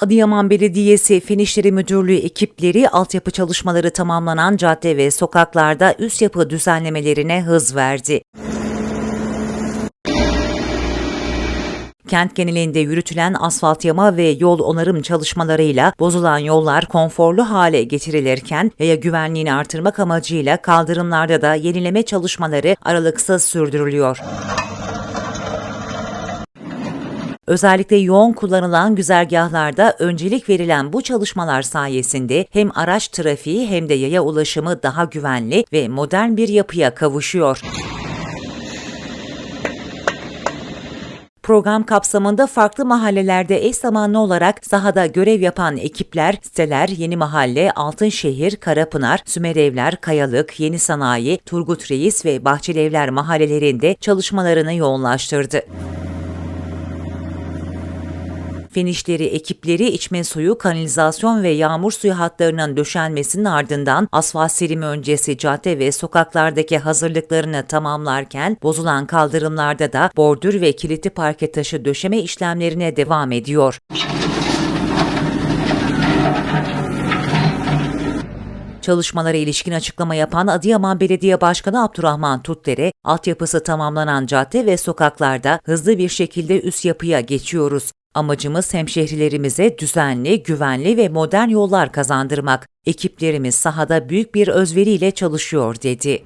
Adıyaman Belediyesi Fen İşleri Müdürlüğü ekipleri altyapı çalışmaları tamamlanan cadde ve sokaklarda üst yapı düzenlemelerine hız verdi. Kent genelinde yürütülen asfalt yama ve yol onarım çalışmalarıyla bozulan yollar konforlu hale getirilirken yaya güvenliğini artırmak amacıyla kaldırımlarda da yenileme çalışmaları aralıksız sürdürülüyor. Özellikle yoğun kullanılan güzergahlarda öncelik verilen bu çalışmalar sayesinde hem araç trafiği hem de yaya ulaşımı daha güvenli ve modern bir yapıya kavuşuyor. Program kapsamında farklı mahallelerde eş zamanlı olarak sahada görev yapan ekipler, siteler Yeni Mahalle, Altınşehir, Karapınar, Sümerevler, Kayalık, Yeni Sanayi, Turgut Reis ve Bahçelievler mahallelerinde çalışmalarını yoğunlaştırdı. Fen İşleri ekipleri içme suyu, kanalizasyon ve yağmur suyu hatlarının döşenmesinin ardından asfalt serimi öncesi cadde ve sokaklardaki hazırlıklarını tamamlarken bozulan kaldırımlarda da bordür ve kilitli parke taşı döşeme işlemlerine devam ediyor. Çalışmalara ilişkin açıklama yapan Adıyaman Belediye Başkanı Abdurrahman Tutdere, altyapısı tamamlanan cadde ve sokaklarda hızlı bir şekilde üst yapıya geçiyoruz. Amacımız hemşehrilerimize düzenli, güvenli ve modern yollar kazandırmak. Ekiplerimiz sahada büyük bir özveriyle çalışıyor dedi.